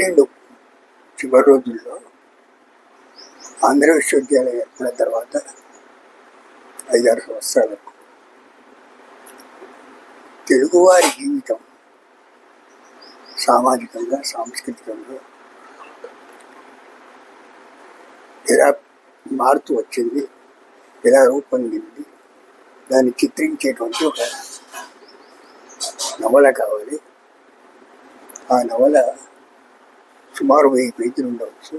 పన్నెండు చివరి రోజుల్లో ఆంధ్ర విశ్వవిద్యాలయం ఏర్పడిన తర్వాత ఐదారు సంవత్సరాలకు తెలుగువారి జీవితం సామాజికంగా సాంస్కృతికంగా ఎలా మారుతూ వచ్చింది ఎలా రూపొందింది దాన్ని చిత్రించేటువంటి ఒక నవల కావాలి. ఆ నవల సుమారు వెయ్యి పేజీలు ఉండవచ్చు.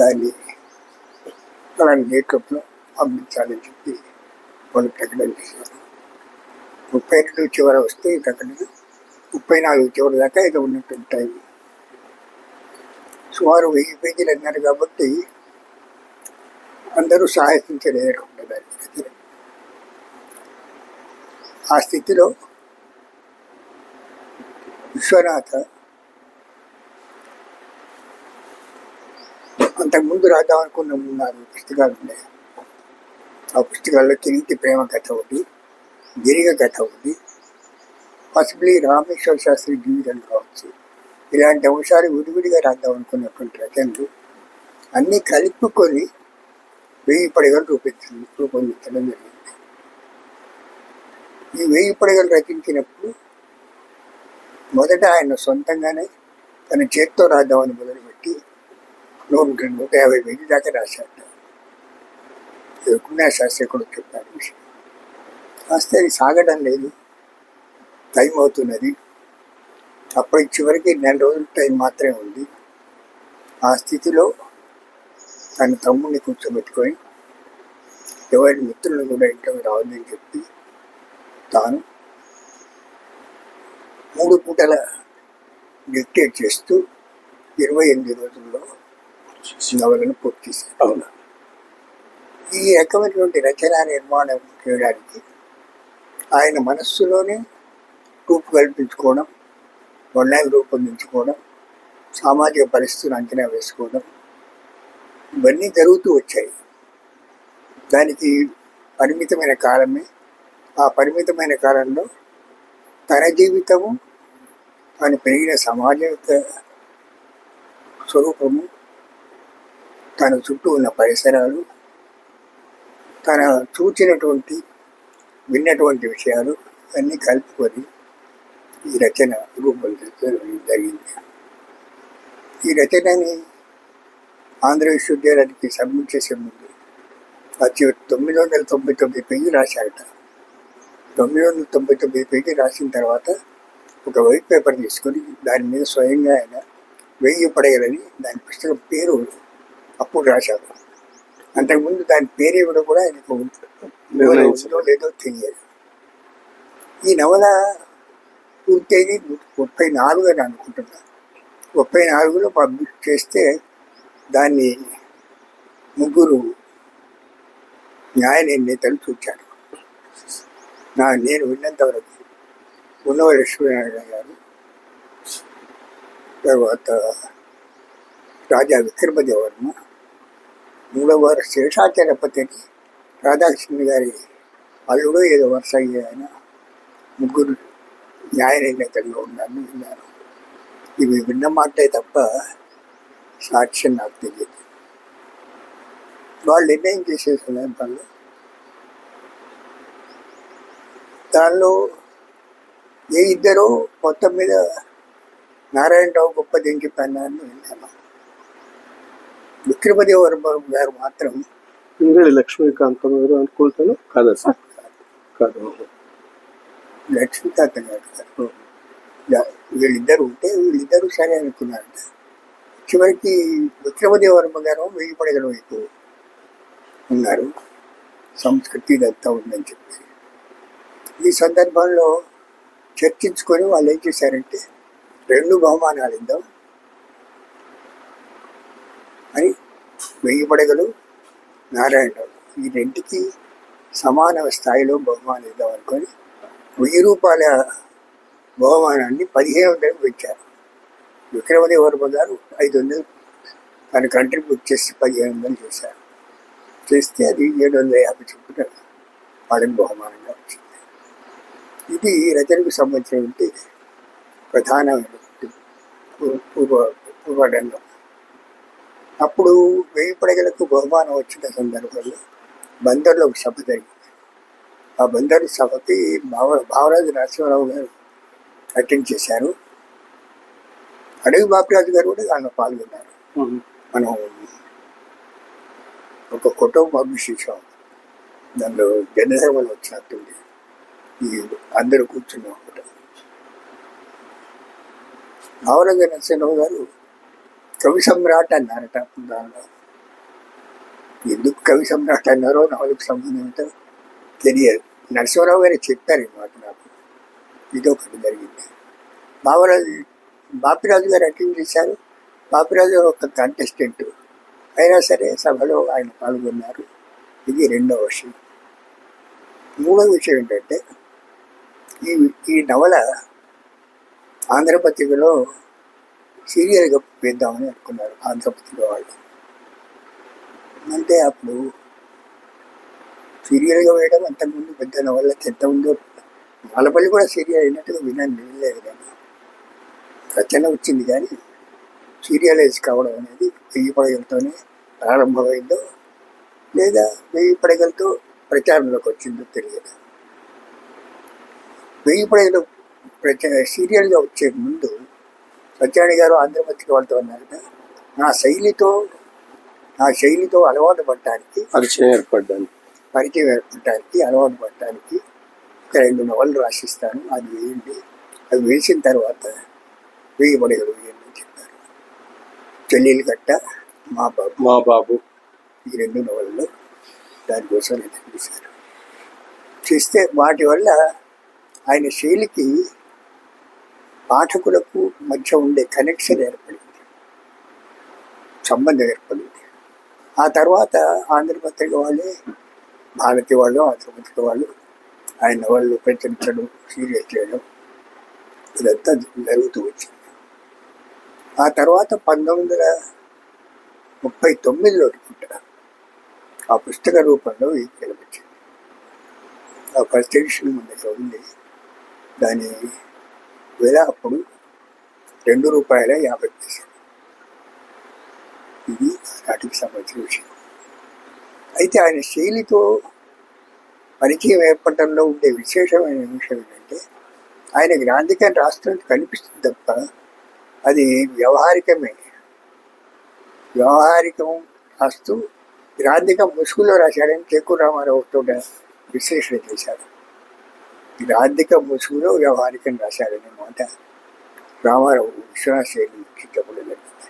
దాన్ని అలాంటి మేకప్లో పంపించాలని చెప్పి వాళ్ళు ప్రకటన చేశారు. ముప్పై రెండు చివర వస్తే ప్రకటన ముప్పై నాలుగు చివరి దాకా ఇది ఉన్నటువంటి టైం సుమారు వెయ్యి పేజీలు అన్నారు కాబట్టి అందరూ సాహసించలేరు దానికి ఆ స్థితిలో విశ్వనాథ అంతకుముందు రాద్దాం అనుకున్న మూడు నాలుగు పుస్తకాలు ఉన్నాయి ఆ పుస్తకాల్లో కిరీటి ప్రేమ కథ ఒకటి గిరిగ కథ ఒకటి. పాసిబిలీ రామేశ్వర శాస్త్రి జీవితాలు కావచ్చు. ఇలాంటి అంశాలు విడివిడిగా రాద్దాం అనుకున్నటువంటి రచనలు అన్నీ కలుపుకొని వెయ్యి పడగలు రూపించింది రూపొందించడం జరిగింది. ఈ వెయ్యి పడగలు రచించినప్పుడు మొదట ఆయన సొంతంగానే తన చేత్తో రాద్దామని మొదలుపెట్టి నూట నూట యాభై వేలు దాకా రాశాడు కున్నా శాస్త్రి కూడా చెప్పారు విషయం. అది సాగడం లేదు. టైం అవుతున్నది. అప్పటి చివరికి నెల రోజుల టైం మాత్రమే ఉంది. ఆ స్థితిలో తన తమ్ముడిని కూర్చోబెట్టుకొని ఎవరి మిత్రులను కూడా ఇంట్లోకి రావద్దని చెప్పి తాను మూడు పూటల డిక్టేట్ చేస్తూ ఇరవై ఎనిమిది రోజుల్లో నవలను పూర్తి అవును. ఈ రకమైనటువంటి రచన నిర్మాణం చేయడానికి ఆయన మనస్సులోనే రూపు కల్పించుకోవడం వర్ణాలు రూపొందించుకోవడం సామాజిక పరిస్థితులను అంచనా వేసుకోవడం ఇవన్నీ జరుగుతూ వచ్చాయి. దానికి పరిమితమైన కాలమే. ఆ పరిమితమైన కాలంలో తన జీవితము తను పెరిగిన సమాజ యొక్క స్వరూపము తన చుట్టూ ఉన్న పరిసరాలు తన చూచినటువంటి విన్నటువంటి విషయాలు అన్నీ కలుపుకొని ఈ రచన రూపొందించడం జరిగింది. ఈ రచనని ఆంధ్ర విశ్వవిద్యాలయానికి సబ్మిట్ చేసే ముందు అతి తొమ్మిది వందల తొంభై తొమ్మిది పేజీ రాశారట. తొమ్మిది వందల తొంభై తొమ్మిది పేజీ రాసిన తర్వాత ఒక వైట్ పేపర్ తీసుకొని దాని మీద స్వయంగా ఆయన వెయ్యి పడగలని దాని పుస్తకం పేరు అప్పుడు రాశారు. అంతకుముందు దాని పేరు ఇవ్వడం కూడా ఆయనకు. ఉందో లేదో తెలియదు. ఈ నవల పూర్తయింది ముప్పై నాలుగు అని అనుకుంటున్నా. ముప్పై నాలుగులో పబ్లిష్ చేస్తే దాన్ని ముగ్గురు న్యాయ నిర్ణేతలు చూచారు. నా నేను విన్నంత వరకు ఉన్నవ లక్ష్మీనారాయణ గారు తర్వాత రాజా విక్రమదేవర్మ మూడవ వారు శేషాచలపతి రాధాకృష్ణ గారి అల్లుడు ఏదో వరుస అయ్యే ఆయన ముగ్గురు న్యాయ నిర్ణేతల్లో ఉన్నారని విన్నాను ఇవి విన్న మాటే తప్ప సాక్ష్యం నాకు తెలియదు. వాళ్ళు నిర్ణయం చేసే పనులు? దానిలో ఏ ఇద్దరు మొత్తం మీద నారాయణరావు గొప్ప దించి విన్నాను. విక్రమదేవర గారు మాత్రం ఇంగడి లక్ష్మీకాంతం గారు అనుకుంటాను? కాదా సార్. కాదు. లక్ష్మీకాంత్ గారు వీళ్ళిద్దరు ఉంటే వీళ్ళిద్దరూ సరే అనుకున్నారంట. చివరికి విక్రమదేవర్మ గారు వెయ్యి పడగల వైపు ఉన్నారు సంస్కృతి ఇదంతా ఉందని చెప్పి. ఈ సందర్భంలో చర్చించుకొని వాళ్ళు ఏం చేశారంటే రెండు బహుమానాలు ఇద్దాం అని వెయ్యి పడగలు నారాయణరావు. ఈ రెంటికి సమాన స్థాయిలో బహుమానం ఇద్దాం అనుకొని వెయ్యి రూపాయల బహుమానాన్ని పదిహేను వందలకు పెంచారు. విక్రమదేవర్మ గారు ఐదు వందలు తన కంట్రిబ్యూట్ చేసి పదిహేను వందలు చేశారు. చేస్తే అది ఏడు వందల యాభై చొప్పున వాళ్ళకి బహుమానంగా వచ్చింది. ఇది రచనకు సంబంధించినటువంటి ప్రధానమైన పూ- పూర్వ పూర్వడంలో అప్పుడు వెయ్యి పడగలకు బహుమానం వచ్చిన సందర్భంలో బందర్లో ఒక సభ జరిగింది. ఆ బందరు సభకి భావ భావరాజు నరసింహరావు గారు అటెండ్ చేశారు. అడవి బాపిరాజు గారు కూడా దానిలో పాల్గొన్నారు. మనం ఒక కుటుంబ పబ్లిష్ చేసాం దానిలో జనధర్మలు వచ్చినట్టుంది ఈ అందరూ కూర్చున్న ఒకటి. భావరాజు నరసింహరావు గారు కవి సమ్రాట్ అన్నారట దానిలో ఎందుకు కవి సమ్రాట్ అన్నారో నవలకు సంబంధం ఏంటో తెలియదు. నరసింహరావు గారు చెప్పారు ఈ మాట నాకు. ఇదొకటి జరిగింది. బావరాజు బాపిరాజు గారు అటెండ్ చేశారు. బాపిరాజు ఒక కంటెస్టెంట్ అయినా సరే సభలో ఆయన పాల్గొన్నారు. ఇది రెండవ విషయం. మూడవ విషయం ఏంటంటే ఈ ఈ నవల ఆంధ్రపత్రికలో సీరియల్గా వేద్దామని అనుకున్నారు ఆంధ్రపతిలో వాళ్ళు. అంటే అప్పుడు సీరియల్గా వేయడం అంతకుముందు పెద్ద వాళ్ళకి ఎంత ఉందో మాలపల్లి కూడా సీరియల్ అయినట్టుగా విన్నాను వినలేదు కానీ రచన వచ్చింది కానీ సీరియలైజ్ కావడం అనేది వెయ్యి పడగలతోనే ప్రారంభమైందో లేదా వెయ్యి పడగలతో ప్రచారంలోకి వచ్చిందో తెలియదు. వెయ్యి పడగలు ప్రచ సీరియల్గా వచ్చే ముందు సత్యాణి గారు ఆంధ్రపత్రిక వాళ్ళతో అన్నారట నా శైలితో నా శైలితో అలవాటు పడటానికి పరిచయం ఏర్పడ్డాను. పరిచయం ఏర్పడటానికి అలవాటు పడటానికి ఒక రెండు నవలు రాసిస్తాను. అది వేయండి అది వేసిన తర్వాత వెయ్యి పడగలు వేయండి అని చెప్పారు. చెల్లెలు గట్ట మా బాబు. మా బాబు. ఈ రెండు నవలలో దానికోసం చేశారు చేస్తే వాటి వల్ల ఆయన శైలికి పాఠకులకు మధ్య ఉండే కనెక్షన్ ఏర్పడింది. సంబంధం ఏర్పడింది. ఆ తర్వాత ఆంధ్రపత్రిక వాళ్ళే భారతి వాళ్ళు ఆంధ్రపత్రిక వాళ్ళు ఆయన వాళ్ళు ప్రచురించడం సీరియస్ చేయడం ఇదంతా జరుగుతూ వచ్చింది. ఆ తర్వాత పంతొమ్మిది వందల ముప్పై తొమ్మిదిలో అనుకుంటా ఆ పుస్తక రూపంలో ఇది వచ్చింది ఆ ఫస్ట్ ఎడిషన్ ఉంది దాని వెల అప్పుడు రెండు రూపాయల యాభై పైసలు. ఇది నాటికి సంబంధించిన విషయం. అయితే ఆయన శైలితో పరిచయం ఏర్పడటంలో ఉండే విశేషమైన విషయం ఏంటంటే ఆయన గ్రాంధికాన్ని రాస్తున్నట్టు కనిపిస్తుంది తప్ప అది వ్యవహారికమే. వ్యవహారికం రాస్తూ గ్రాంధికం ముసుగులో రాశాడని చేకూరు రామారావుతో విశ్లేషణ చేశారు. గ్రాంధిక ముసుగులో వ్యవహారికం రాశాడనే మాట రామారావు విశ్వనాథశైలి చెప్పడం జరిగింది.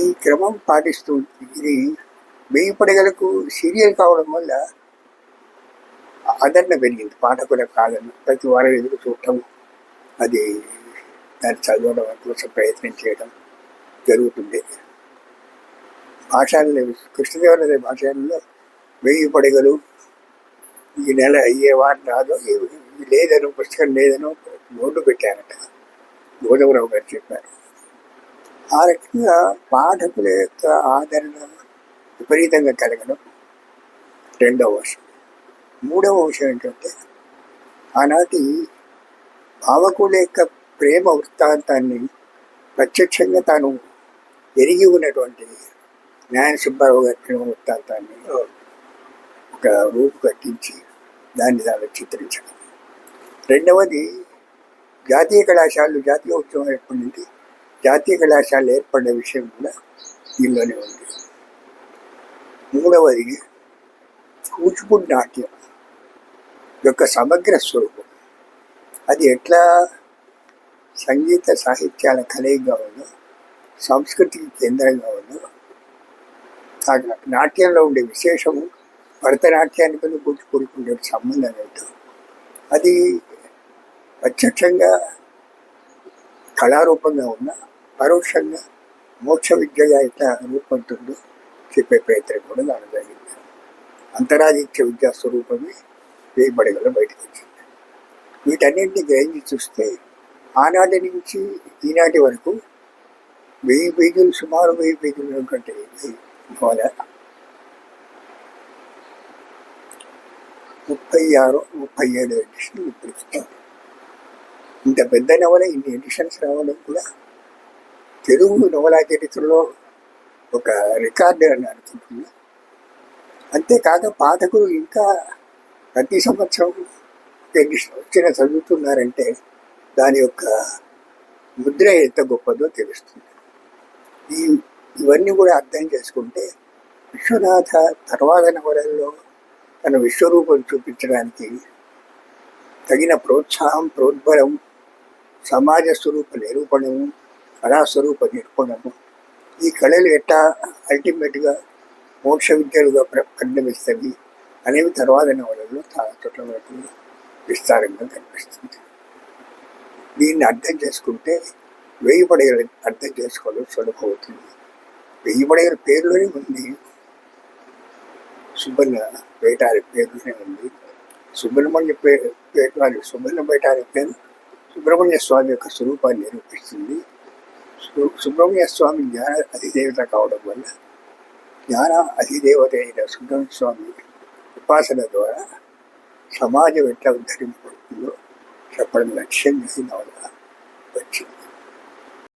ఈ క్రమం పాటిస్తూ ఇది వెయ్యి పడగలకు సీరియల్ కావడం వల్ల ఆదరణ పెరిగింది. పాఠకుల కాలం ప్రతి వారం ఎదురు చూడటం అది దాన్ని చదవడం కోసం ప్రయత్నం చేయడం జరుగుతుంది భాషల్లో కృష్ణదేవరాయ భాషల్లో వెయ్యి పడగలు ఈ నెల అయ్యే వారం రాదో ఇవి లేదను పుస్తకం లేదను బోర్డు పెట్టారట. గోదవరావు గారు చెప్పారు. ఆ రకంగా పాఠకుల యొక్క ఆదరణ విపరీతంగా కలగడం రెండవ విషయం మూడవ విషయం ఏంటంటే ఆనాటి భావకుల యొక్క ప్రేమ వృత్తాంతాన్ని ప్రత్యక్షంగా తాను ఎరిగి ఉన్నటువంటి న్యాయ సుబ్బారావు గారి ప్రేమ వృత్తాంతాన్ని ఒక రూపు కట్టించి దాన్ని దాన్ని చిత్రించడం. రెండవది జాతీయ కళాశాలలు జాతీయ ఉత్సవం ఏర్పడింది. జాతీయ కళాశాలలు ఏర్పడిన విషయం కూడా దీనిలోనే ఉంది. మూడవది కూచిపూడి నాట్యం యొక్క సమగ్ర స్వరూపం. అది ఎట్లా సంగీత సాహిత్యాల కలయిగా ఉందో సాంస్కృతిక కేంద్రంగా ఉందో ఆ నాట్యంలో ఉండే విశేషము భరతనాట్యానికి కూచిపూడికి ఉండే సంబంధం ఏంటో అది ప్రత్యక్షంగా కళారూపంగా ఉన్న పరోక్షంగా మోక్ష విద్యగా ఎట్లా రూపొందుతుందో చెప్పే ప్రయత్నం కూడా నాకు జరిగింది. అంతరాదిత్య విద్యా స్వరూపమే వేయబడగల బయటకు వచ్చింది. వీటన్నింటినీ గ్రహించి చూస్తే ఆనాటి నుంచి ఈనాటి వరకు వెయ్యి పేజీలు సుమారు వెయ్యి పేజీలు కంటే నవల ముప్పై ఆరు ముప్పై ఏడు ఎడిషన్ ఇప్పుడు ఇంత పెద్ద నవల ఇన్ని ఎడిషన్స్ రావడం కూడా తెలుగు నవలా చరిత్రలో ఒక రికార్డు అని అనుకుంటున్నా. అంతేకాక పాఠకులు ఇంకా ప్రతి సంవత్సరం ఎడిషన్ వచ్చిన చదువుతున్నారంటే దాని యొక్క ముద్ర ఎంత గొప్పదో తెలుస్తుంది. ఈ ఇవన్నీ కూడా అర్థం చేసుకుంటే విశ్వనాథ తర్వాత నవలల్లో తన విశ్వరూపం చూపించడానికి తగిన ప్రోత్సాహం ప్రోద్బలం సమాజ స్వరూప నిరూపణము కళాస్వరూప నిరూపణము ఈ కళలు ఎట్టా అల్టిమేట్గా మోక్ష విద్యలుగా ప్ర- పరిణమిస్తవి అనేవి తర్వాత నవలలో చాలా చోట్ల వరకు విస్తారంగా కనిపిస్తుంది. దీన్ని అర్థం చేసుకుంటే వెయ్యి పడగలు అర్థం చేసుకోవడం సులభమవుతుంది వెయ్యి పడగల పేరులోనే ఉంది. సుబ్బన్న వేటారి పేరులోనే ఉంది. సుబ్రహ్మణ్య పేరు పేరు సుబ్బన్న వేటారి పేరు సుబ్రహ్మణ్య స్వామి యొక్క స్వరూపాన్ని నిరూపిస్తుంది. సు- సుబ్రహ్మణ్య స్వామి జ్ఞాన అధిదేవత కావడం వల్ల జ్ఞాన అధిదేవత అయిన సుబ్రహ్మణ్య స్వామి ఉపాసన ద్వారా సమాజం ఎట్లా ఉద్ధరింపబడుతుందో చెప్పడం లక్ష్యంగా నవల వచ్చింది.